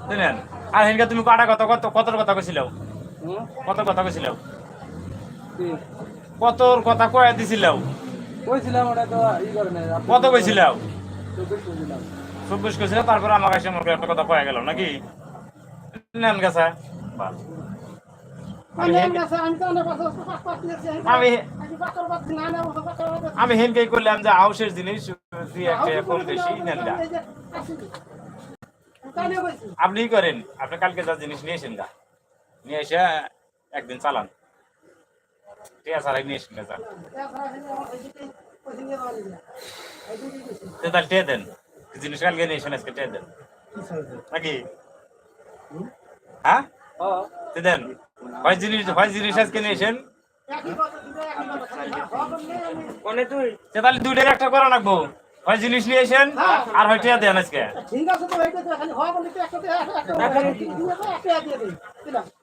বুঝলেন আর হেনকে তুমি কাটা কত কত কত কথা কইছিল কত কথা কইছিল কতর কথা কয়ে দিছিল কইছিলাম ওটা তো ই করে নাই। কত কইছিল চব্বিশ কইছিল তারপর আমার কাছে আমাকে একটা কথা কয়ে গেল নাকি? নেন গেছে। আমি হেন- আমি আমি হেনকেই করলাম যে হাউসের জিনিস নেন আপনি করেন? আপনি কালকে যা জিনিস নিয়ে এসেন গা নিয়ে এসে একদিন চালান। ঠিক আছে নিয়ে এসেন। তো তাহলে টেয়ে দেন। জিনিস কালকে নিয়ে এসেন আজকে টেয়ে দেন। নাকি? হ্যাঁ? দেন। হয় জিনিস হয় জিনিস আজকে নিয়ে এসেন কোনে তুই? তে তাহলে দুইটার একটা করা লাগবো। হয় জিনিস নিয়ে এসেন আর হয় টেয়ে দেন আজকে। ঠিক আছে তো এইটা খালি হয় বলে তো একটা একটা একটা দিয়ে। দিই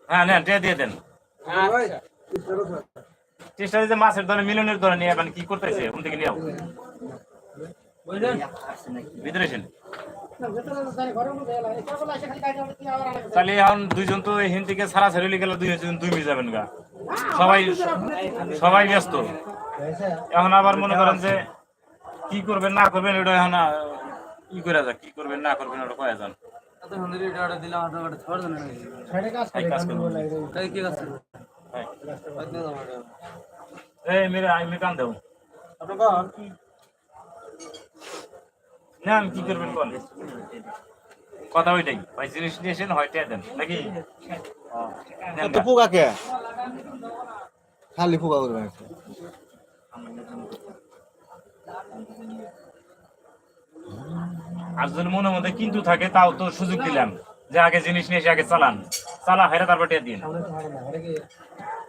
হ্যাঁ টেয়ে দিয়ে দেন। আচ্ছা। চেষ্টা যে মাছের ধরে মিলনের ধরে নিয়ে মানে কি করতেছে ওখান থেকে নিয়ে বুঝলেন ভিতরে না তাহলে এখন দুইজন তো এখান থেকে সারা ছেড়ে গেলে দুইজন দুই মিলে যাবেন গা। সবাই সবাই ব্যস্ত। এখন আবার মনে করেন যে কি করবেন না করবেন ওটা এখন কি করে যাক কি করবেন না করবেন ওটা কয়ে যান। এটা করবেন কি হ্যাঁ। বাদ দাও এটা এই মেরে আই মে কান দেও। না আমি কি করবেন বল কথা ওইটাই ভাই জিনিস নিয়ে এসেন হয় দেন নাকি? তো পোকা কে? খালি পোকা করবে একটা। আর যদি মনে মধ্যে কিন্তু থাকে তাও তো সুযোগ দিলাম যে আগে জিনিস নিয়ে এসে আগে চালান। চালা হেরে তারপর টিয়া দিন।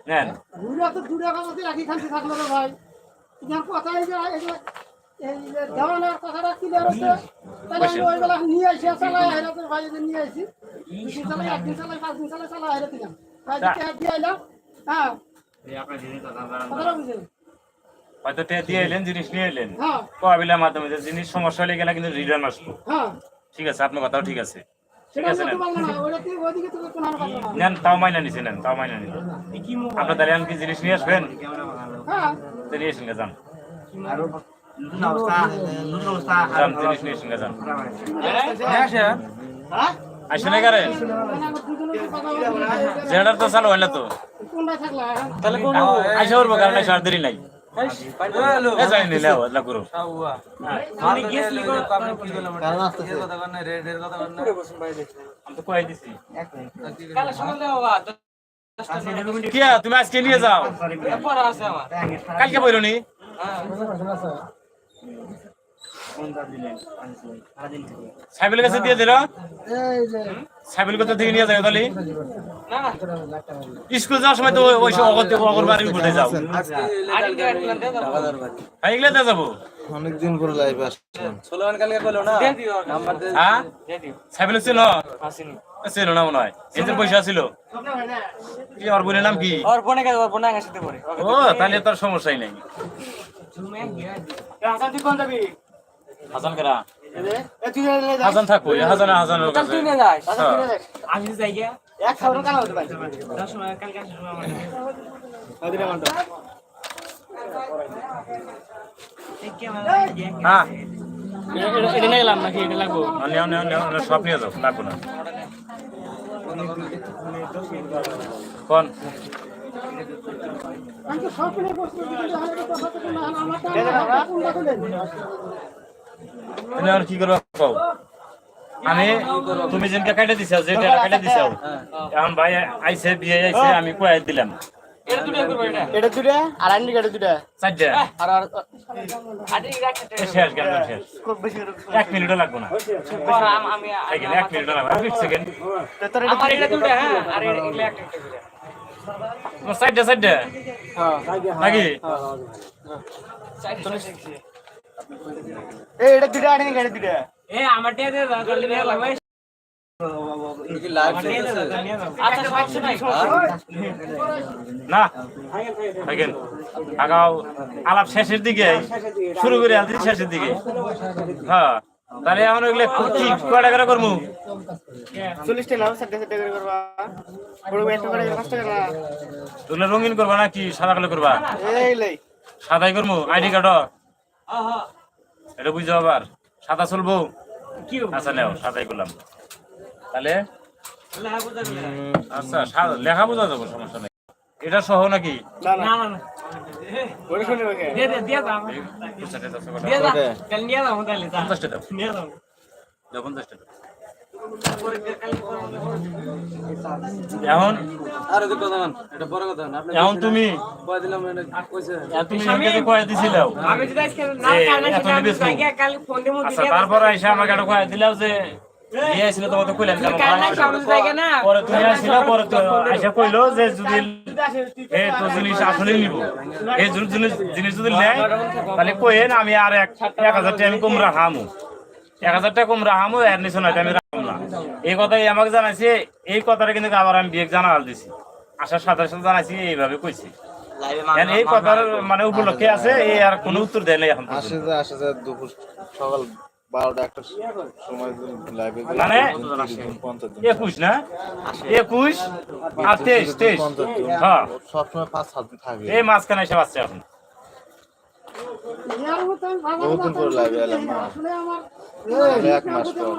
নেন। দূরে তো দূরে কাছে রাখি খান্তি থাকল রে ভাই। তোমার কথা এই যে এই যে এই যে দেওয়ানার কথাটা ক্লিয়ার হচ্ছে তাহলে আমি ওই বেলা নিয়ে হয়তো দিয়ে এলেন জিনিস নিয়ে এলেন। হ্যাঁ কোয়াবিলার মাধ্যমে যে জিনিস সমস্যা হলে গেলে কিন্তু রিটার্ন আসব। হ্যাঁ ঠিক আছে আপনার কথাও ঠিক আছে। ঠিক আছে নেন। পারব না ওইটা তুই ওইদিকে তো কোনো আর পারব না। নেন তাও মাইনা নিছে নেন তাও মাইনা আপনার তাহলে কি জিনিস নিয়ে আসবেন? হ্যাঁ। তো নিয়ে এসেন গে, যান যান জিনিস নিয়ে এসেন যান। হ্যাঁ? জেনারেটর তো চালু হয় তো। তাহলে আইসা করব কারণ আইসা আর দেরি নাই। এ যাই নিলে আল্লাহ করো আউয়া আমি গেছলি কো আপনি কি বললাম কারণ আসতে এর কথা কর না রেড এর কথা কর না আমি তো কয়ে দিছি কালে সকালে বাবা কি তুমি আজকে নিয়ে যাও পর আছে আমার কালকে বইলো নি সাইবেল কাছে দিয়ে দিল? এই যে সাইবেল কাছে থেকে নিয়ে যাও তাহলে? না। না স্কুল যাওয়ার সময় তো ওই সব অগর অগর দে দাও হ্যাঁ এগুলো দিয়ে যাব। অনেকদিন পরে লাইভে আসলাম। সোলমান কালকে কইলো না? দে দিও। নাম্বার দে হ্যাঁ? সাইবেল ছিল? আসিনি। ছিল না মনে হয়। এতে পয়সা ছিল কি ওর বোনের নাম কি? ওর ফোনে কাজ ওর ফোনে আগে পড়ে। ও তাহলে তোর সমস্যাই নাই। কোন যাবি? হাসান কেরা? হাসান থাকো হাসান হাসান কাল যাস। হ্যাঁ। আমি যাই গিয়া এক খাওয়ার কানা হতে পারে দশ সময় কালকে আসার সময় আমার হ্যাঁ। এটা নিয়ে গেলাম নাকি? এটা লাগবো। নেও নেও নেও সব নিয়ে যাও লাগবো না। কোন? সব তুমি আর কি করব কও আমি তুমি যেনকে কাটে দিছাও যে টাকা কাটে দিছাও এখন ভাই আইছে বিয়ে আইছে আমি কয়ে দিলাম। এটা তুই করব এটা এটা দুটা আর আইনি কাটে দুটা চারটে আর আর আরে রাখতে এ শেষ গেল শেষ। এক মিনিটও লাগবো না। পর আম- আমি এখানে এক মিনিটও লাগবে এক সেকেন্ড আমার এটা দুটো হ্যাঁ আর এগুলো একটা একটা করে চারটে চারটে নাকি? এই এটা দুটা আইনি কাটে দুটা এ আমার টিয়া দে জলদি নিয়ে লাগবে আচ্ছা আলাপ শেষের দিকে শুরু করে আলছি শেষের দিকে। হ্যাঁ তাহলে এখন ওইগুলো কি কয় টাকা করে করব? চল্লিশ টাকা সাড়ে সাড়ে করে করবা। বড় একটা করে পাঁচ টাকা না ওগুলো রঙিন করবা না কি সাদা কালো করবা? এই লাই সাদাই করব আইডি কার্ড এটা বুঝো আবার। সাদা চলবো আচ্ছা নেও সাদাই করলাম তাহলে? আচ্ছা সা- লেখা বোঝা যাব সমস্যা নেই। এটা সহ নাকি? না না। না ওরে শুনে রাখে। দিয়ে দে দিয়ে দাও। পঞ্চাশটা দাও, পঞ্চাশটা দাও। এখন? আর কথা না এটা বড় কথা না আপনি এখন তুমি? কয় দিলাম এটা কইছে। এখন তুমি আমাকে কয়ে দিছিলাও? আমি যদি আজকে না যে কাল সেটা ফোন দিয়ে মুদি আচ্ছা তারপর এসে আমাকে একটা কয়ে দিলাও যে তোমাকে কইলাম কেন কাল না সামনে জায়গা না। পরে তুমি আসছিল পরে তো আইসা কইলো যে যদি এই তো জিনিস আসলে নিব। এই জিনিস জিনিস জিনিস যদি নেয় তাহলে কইেন আমি আর এক এক হাজার টাকা আমি কম রাখামু এক হাজার টাকা কম রাখামু এর নিচে নয় আমি না এই কথাই আমাকে জানাইছে এই কথাটা কিন্তু আবার আমি বিয়ে জানাল দিছি। আসার সাথে সাথে জানাইছি এইভাবে কইছি। এই কথার মানে উপলক্ষে আছে এই আর কোনো উত্তর দেয় নাই এখন আসে যে আসে যে দুপুর সকাল বারোটা একটা সময় লাইভে মানে? একুশ না? একুশ আর তেইশ তেইশ। জন হ্যাঁ। সবসময় পাঁচ সাত দিন থাকে। এই মাঝখানে এসে এখন। এলাম এক মাস পর।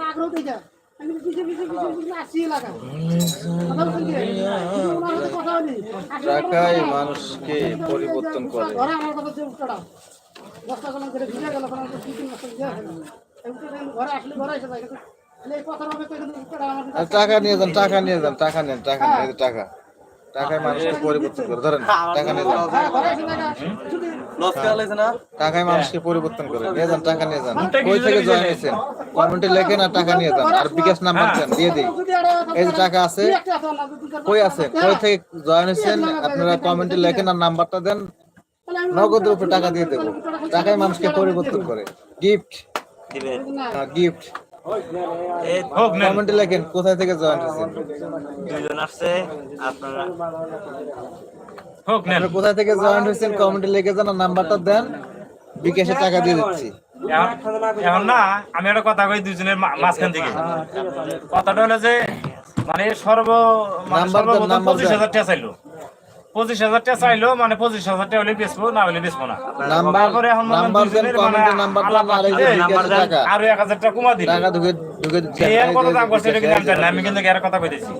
টাকাই মানুষকে পরিবর্তন করে টাকা নিয়ে যান টাকা নিয়ে যান টাকা নেন টাকা টাকা টাকায় মানুষকে পরিবর্তন করে ধরেন টাকা নিয়ে যান। হ্যাঁ, টাকায় মানুষকে পরিবর্তন করে নিয়ে যান টাকা নিয়ে যান। কই থেকে জয়েন হয়েছেন? কমেন্টে লেখেন আর টাকা নিয়ে যান আর বিকাশ নাম্বার দেন দিয়ে দিই। এই যে টাকা আছে কই আছে? কই থেকে জয়েন হয়েছেন? আপনারা কমেন্টে লেখেন আর নাম্বারটা দেন। নগদ রূপে টাকা দিয়ে দেবো। টাকায় মানুষকে পরিবর্তন করে। গিফট গিফট কমেন্টে লেখেন থেকে জয়েন হয়েছেন? দুইজন আসছে আপনারা হোক নেন। আপনারা থেকে জয়েন হয়েছেন কমেন্টে লিখে আর নাম্বারটা দেন বিকাশে টাকা দিয়ে দিচ্ছি। এখন- না আমি একটা কথা কই দুজনের মা- মাঝখান থেকে। কথাটা হলো যে মানে সর্ব মানে নাম্বার সর্বপ্রথম পঁচিশ। হাজার টাকা চাইলো। পঁচিশ হাজার টাকা চাইলো মানে পঁচিশ হাজার টাকা হলে বেচবো না হলে বেচবো না। তারপরে এখন মনে আর এক হাজার টাকা কমা দিল। কত দাম করছে এটা কিন্তু আমি জানি আমি কিন্তু এর কথা কইতেছি।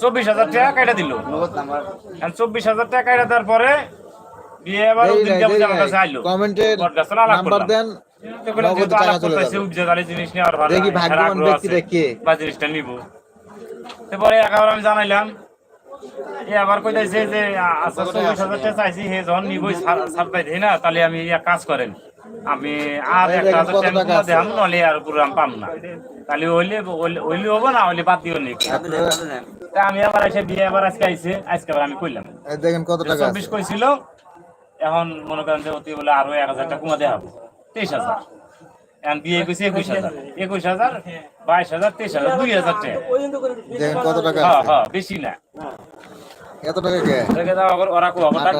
চব্বিশ হাজার টাকা কাইটা দিল। চব্বিশ হাজার টাকা কাইটা দেওয়ার পরে বিয়ে এবার কমেন্টের নাম্বার দেন জিনিস নেওয়ার জিনিসটা নিব। তারপরে একেবারে আমি জানাইলাম এ আবার কইতাছে যে আ- আচ্ছা চল্লিশ হাজার টাকা চাইছি হে যখন নিবই সাপ্লাই দেই না তাহলে আমি এক কাজ করেন। আমি আর একটা হাজার টাকা। দেখাম নলে আর পুরো আমি পাম না। তাহলে ওইলে ওইলে- হব না ওইলে বাদ দিও নি। তা আমি আবার এসে বিয়ে আবার আজকে আইছে আজকে আবার আমি কইলাম। দেখেন কত টাকা চব্বিশ কইছিল এখন মনে করেন যে অতি বলে আরও এক হাজার টাকা কমা দেওয়া হবে। তেইশ হাজার। এখন বিয়ে একুশ হাজার। একুশ হাজার বাইশ হাজার তেইশ হাজার দুই হাজার টাকা। কত টাকা হ্যাঁ হ্যাঁ বেশি না। এত টাকা কে? রেখে দাও ওরা কো অগর আট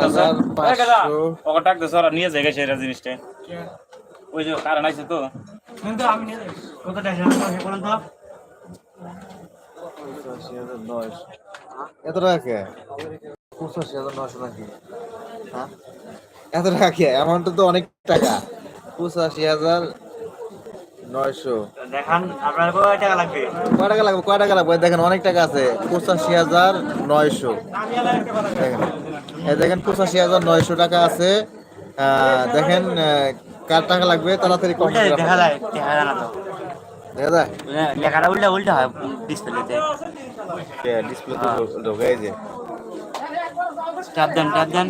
টাক দাও। অগর টাক ওরা নিয়ে যায় গেছে জিনিসটা। ওই যে কারণ আছে তো। কিন্তু আমি নিয়ে কত টাকা আছে বলেন তো। এত টাকা কে? পঁচাশি হাজার নয়শো নাকি? হ্যাঁ? এত টাকা কে? অ্যামাউন্ট তো অনেক টাকা। পঁচাশি হাজার নয়শো। দেখান আপনার কয় টাকা লাগবে? কয় টাকা লাগবে? কয় টাকা লাগবে? দেখেন অনেক টাকা আছে। পঁচাশি হাজার নয়শো। দেখেন দেখেন পঁচাশি হাজার নয়শো টাকা আছে। দেখেন কার টাকা লাগবে? তাড়াতাড়ি কম দেখা যায় দেখা যায় না তো। দেখা যায়? লেখাটা উল্টা উল্টা হয় ডিসপ্লেতে ডিসপ্লে তো ঢোকে এই যে। ট্যাপ দেন ট্যাপ দেন।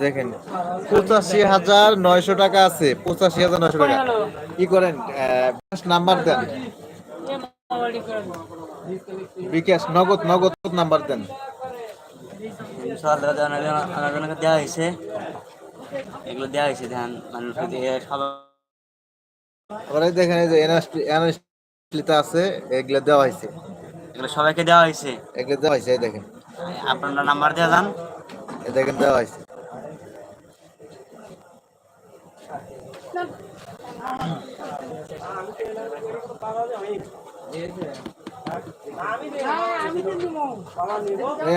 দেখেন পঁচাশি হাজার নয়শো টাকা আছে পঁচাশি হাজার নয়শো টাকা। কি করেন? নাম্বার দেন। বিকাশ নগদ নগদ নাম্বার দেন। দেওয়া হয়েছে। এগুলো দেওয়া হয়েছে ধ্যান দেখেন এই যে আছে এগুলো দেওয়া হয়েছে। এগুলো সবাইকে দেওয়া হয়েছে। এগুলো দেওয়া হয়েছে দেখেন। আপনারা নাম্বার দেওয়া যান। এ দেখেন দেওয়া হয়েছে।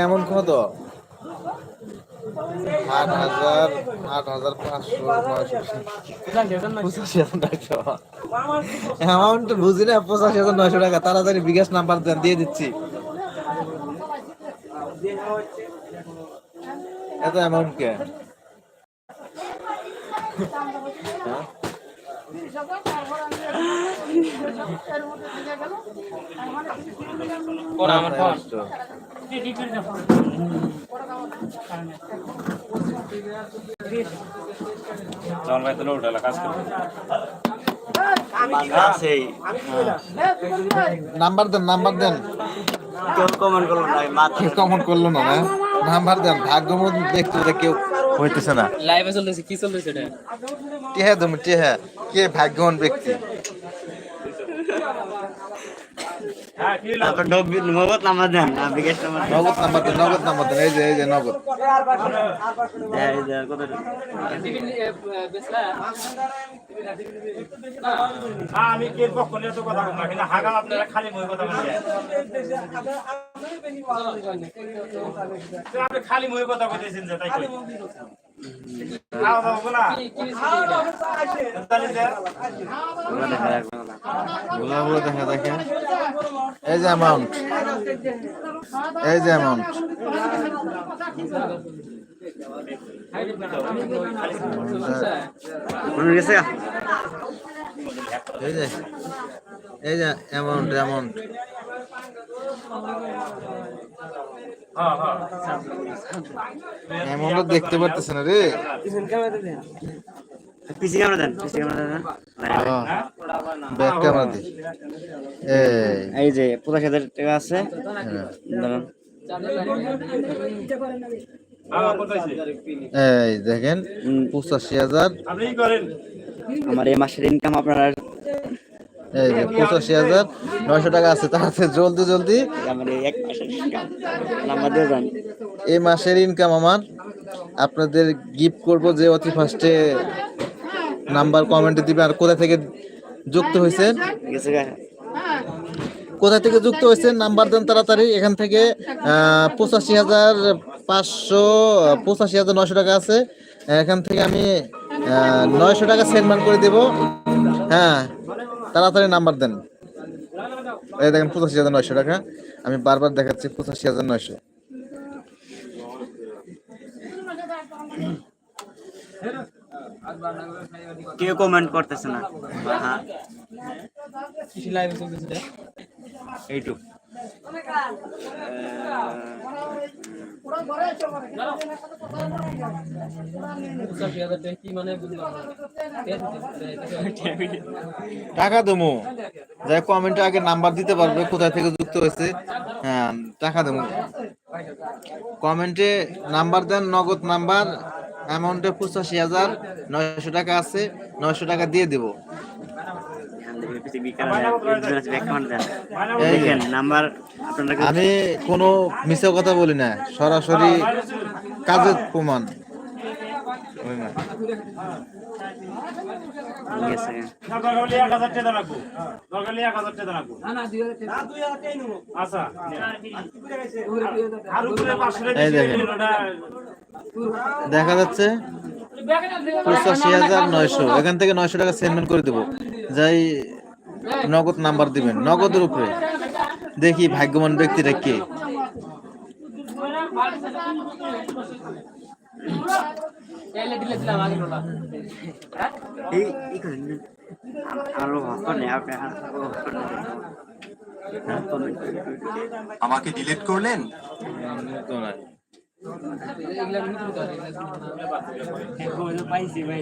এমন কত? আট হাজার আট হাজার পাঁচশো নয়শো পঁচাশি হাজার নয়শো। অ্যামাউন্ট বুঝি না পঁচাশি হাজার নয়শো টাকা। তাড়াতাড়ি বিকাশ নাম্বার দিয়ে দিচ্ছি এত অ্যামাউন্ট কে হ্যাঁ? তিরিশ হাজার তারপর আমি এর মধ্যে থেকে গেল তার মানে তিরিশ হাজার কোন আমার ফোন নষ্ট। জন ভাই তো উঠালে কাজ করবে আছেই নাম্বার দেন নাম্বার দেন। কেউ কমেন্ট করল না কমেন্ট করল না না? নাম্বার দেন ভাগ্যমত ব্যক্তিটা কেউ হইতেছে না। লাইভে চলতেছে কি চলতেছে এটা? টেহা তুমি টেহা কে ভাগ্যবান ব্যক্তি হ্যাঁ কি হলো? তারপর নব- নগদ নাম্বার দেন নগদ নাম্বার দেন নগদ নাম্বার দেন এই যে এই যে নগদ। হ্যাঁ, হ্যাঁ, আমি কে পক্ষ নিয়ে তো কথা বলব না, কিন্তু হাগাম আপনারা খালি মই কথা বলছেন তো আপনি খালি মই কথা বলতেছেন যে তাই কই খাওয়া দাওয়া হব না? জানি যে, গুলা গুলো দেখা দেখে এই যে অ্যামাউন্ট এই যে অ্যামাউন্ট এই যে এই যে অ্যামাউন্ট অ্যামাউন্ট হ্যাঁ, হ্যাঁ। দেখতে পারতেছে না রে পিসি ক্যামেরা দেন পিসি ক্যামেরা দেন ব্যাক ক্যামেরা দি এই যে পঁচাশি হাজার টাকা আছে হ্যাঁ। হ্যাঁ? এই দেখেন পঁচাশি হাজার আমার এই মাসের ইনকাম আপনার এই যে পঁচাশি হাজার নয়শো টাকা আছে তাতে জলদি জলদি। এই মাসের ইনকাম আমার। আপনাদের গিফট করব যে অতি ফার্স্টে নাম্বার কমেন্টে দিবে। আর কোথা থেকে যুক্ত হয়েছেন? গা? কোথা থেকে যুক্ত হয়েছেন? নাম্বার দেন তাড়াতাড়ি। এখান থেকে পঁচাশি হাজার পাঁচশো পঁচাশি হাজার নয়শো টাকা আছে। এখান থেকে আমি নয়শো টাকা সেগমেন্ট করে দেব। হ্যাঁ। তাড়াতাড়ি নাম্বার দেন। এই দেখেন পঁচাশি হাজার নয়শো টাকা। আমি বারবার দেখাচ্ছি পঁচাশি হাজার নয়শো। কেউ কমেন্ট করতেছে না। হ্যাঁ। কিছু লাইভে চলতেছে এটা। এইটুক। টাকা দেবো। যাই কমেন্টে আগে নাম্বার দিতে পারবে, কোথায় থেকে যুক্ত হয়েছে। হ্যাঁ টাকা দেবো। কমেন্টে নাম্বার দেন, নগদ নাম্বার অ্যামাউন্টে পঁচাশি হাজার, নয়শো টাকা আছে, নয়শো টাকা দিয়ে দেবো। আমি কোনো মিছে কথা বলি না। সরাসরি কাজের প্রমাণ। দেখা যাচ্ছে পঁচাশি হাজার নয়শো। এখান থেকে নয়শো টাকা সেন্ডমেন্ট করে দেবো। যাই নগদ নাম্বার দিবেন নগদের উপরে দেখি ভাগ্যবান ব্যক্তিটা কে হ্যাঁ। আমাকে ডিলিট করলেন পাইছি ভাই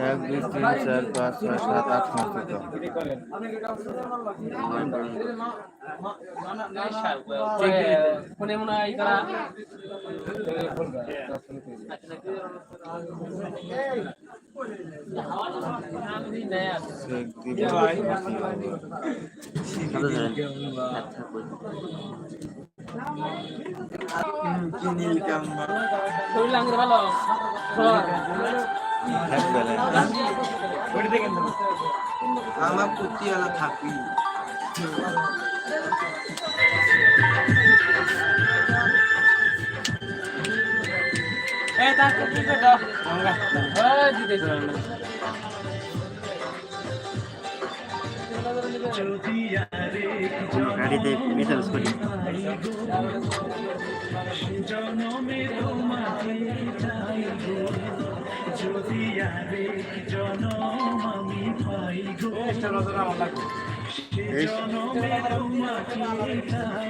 এক দুই তিন চার পাঁচ ছয় সাত আট নয় চোদ্দ ফোনে মনে হয় করা। চেক দিব কত ধরেন আচ্ছা কই শরীর জনম আমি পাই গো। সে জনমে তোমাকে এই তার